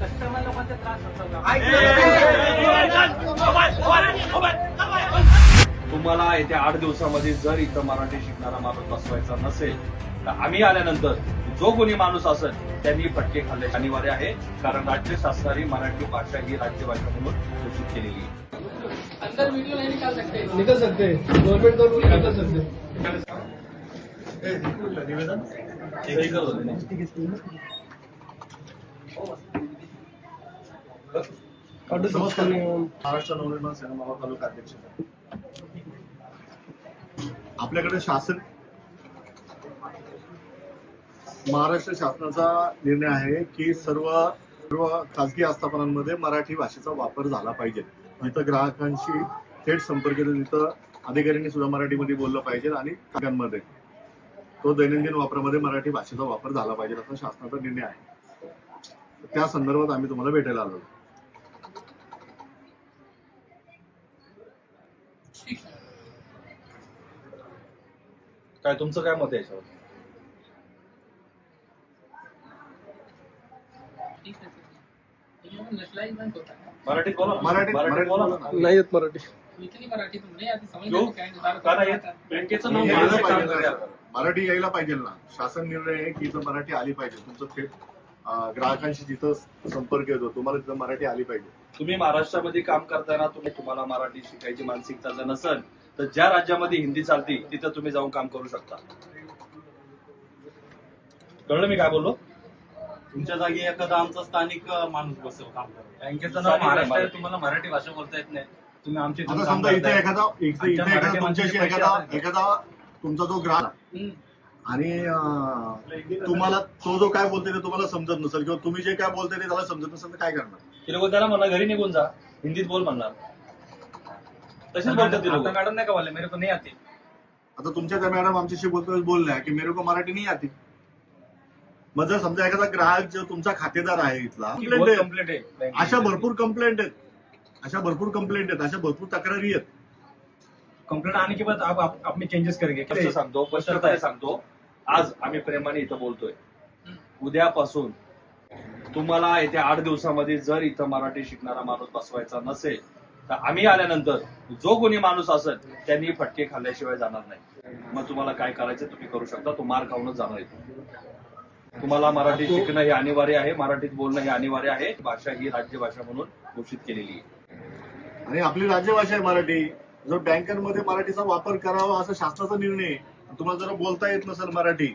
Customer लोकांचा त्रास होतो का? तुम्हाला येत्या आठ दिवसामध्ये जर इथं मराठी शिकणारा माणूस बसवायचा नसेल तर आम्ही आल्यानंतर जो कोणी माणूस असेल त्यांनी फटके खाल्ले अनिवार्य आहे कारण राज्य शासनाने मराठी भाषा ही राज्यभाषा म्हणून घोषित केलेली आहे. अंदर वीडियो नहीं निकाल सकते निकल सकते गवर्नमेंट का रूल निकल सकते हैं सही करत होते ना. नमस्कार. महाराष्ट्र नवनिर्माण सेना मावळ तालुका अध्यक्ष आपल्याकडे शासन महाराष्ट्र शासनाचा निर्णय आहे की सर्व सर्व खासगी आस्थापनांमध्ये मराठी भाषेचा वापर झाला पाहिजे. जिथं ग्राहकांशी थेट संपर्क येतो तिथं अधिकाऱ्यांनी सुद्धा मराठीमध्ये बोललं पाहिजे आणि कागांमध्ये तो दैनंदिन वापरामध्ये मराठी भाषेचा वापर झाला पाहिजे असा शासनाचा निर्णय आहे. त्या संदर्भात आम्ही तुम्हाला भेटायला आलो. काय तुमचं काय मत आहे याच्यावर? है है मराठीत बोला. मराठीत- मराठीत बोला ना. नाही येत मराठी. कारण हे बँकेचं नाव यायला मराठी पाहिजे ना. करणार. मराठी यायला पाहिजे ना. शासन निर्णय आहे की इथं मराठी आली पाहिजे. तुमचं थेट अं, ग्राहकांशी जिथं संपर्क येतो तुम्हाला तिथं मराठी आली पाहिजे. तुम्ही महाराष्ट्रामध्ये काम करताना तुम्ही तुम्हाला मराठी शिकायची मानसिकता जर नसेल तर ज्या राज्यामध्ये हिंदी चालती तिथं तुम्ही जाऊन काम करू शकता. कळलं मी काय बोललो? तुमच्या जागी एखादा आमचा स्थानिक माणूस बसेल काम करत. बँकेचं नाव महाराष्ट्र आहे. तुम्हाला मराठी भाषा बोलता येत नाही. तुम्ही आमची आता समजा इथे एखादा इथे एखादा तुमच्याशी एखादा एखादा तुमचा जो ग्राहक हम्म, आणि अं, तुम्हाला तो जो काय बोलतोय ते तुम्हाला समजत नसेल किंवा तुम्ही जे काय बोलताय ते त्याला समजत नसेल तर काय करणार? ते लोक त्याला म्हणा घरी निघून जा हिंदीत बोल म्हणणार. तसेच बोलतात ते लोक. आता मॅडम नाही का बोलले? मेरे को नाही आती. आता तुमच्या त्या मॅडम आमच्याशी बोलतोय बोलल्या की मेरे को मराठी नाही आती. मग जर समजा एखादा ग्राहक जो तुमचा खातेदार आहे इथला complaint आहे. कंप्लीट आहे बँकेची. अशा भरपूर कंप्लेंट आहेत. अशा भरपूर कंप्लेंट आहेत अशा भरपूर तक्रारी आहेत. कंप्लेंट आने के बाद आप, चेंजेस करेंगे. स्पष्ट सांगतो? स्पष्टपणे सांगतो. आज आम्ही प्रेमाने इथं बोलतोय. उद्यापासून तुम्हाला येत्या आठ दिवसामध्ये जर इथं मराठी शिकणारा माणूस बसवायचा नसेल तर आम्ही आल्यानंतर जो कोणी माणूस असेल त्यांनी फटके खाल्ल्याशिवाय जाणार नाही. मग तुम्हाला काय करायचं तुम्ही करू शकता. तो मार खाऊनच जाणार इथून तुम्हाला मराठी शिकणं हे अनिवार्य आहे. मराठीत बोलणं हे अनिवार्य आहे. भाषा ही राज्यभाषा म्हणून घोषित केलेली आहे. आणि आपली राज्यभाषा आहे मराठी. जर बँकांमध्ये मराठीचा वापर करावा असा शासनाचा निर्णय. तुम्हाला जर बोलता येत नसेल मराठी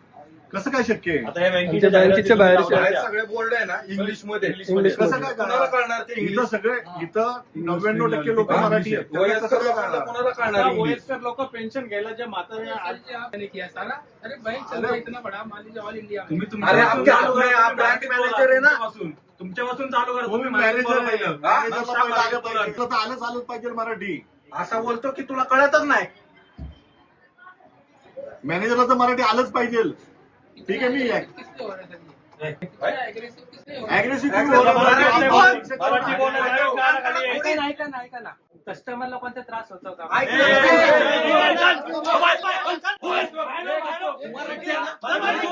कसं काय शक्य आहे? आता या बँकेच्या बँकेच्या बाहेर सगळे बोर्ड आहे ना इंग्लिशमध्ये. इंग्लिश कसं. काय कोणाला करणार? कळणार ते इथं इंग्लिश सगळे इथं नव्याण्णव टक्के लोक मराठी आहेत. त्यांना कसं वयस्कर काय लोकांना करणार? कोणाला कळणार इंग्लिश वयस्कर लोग पेंशन घ्यायला ज्या माता आज आपने किया सारा अरे बैंक चल रहा है इतना बड़ा मान लीजिए ऑल इंडिया में. तुम्ही तुमच्या आप मॅनेजर आहे ना. बोला. तुमच्यापासून चालू करा. तुम्ही तुम्ही मराठीत मॅनेजर बोला आहे. पहिलं. हा? मॅनेजरला मग पहिलं आलं. पाहिजे तर आलंच आलंच पाहिजे मराठी. असं बोलतो की तुला कळतच नाही. मॅनेजरला तर मराठी आलंच पाहिजे. ठीक मी हो रहा है सर ये एग्रेसिव किसलिए हो रहा है अग्रेसिव्ह मराठी बोल. मराठी बोलायला कानाखाली आहे. ऐका ना ऐका ना ऐका ना कस्टमर लोकांचा त्रास होतो का. मराठी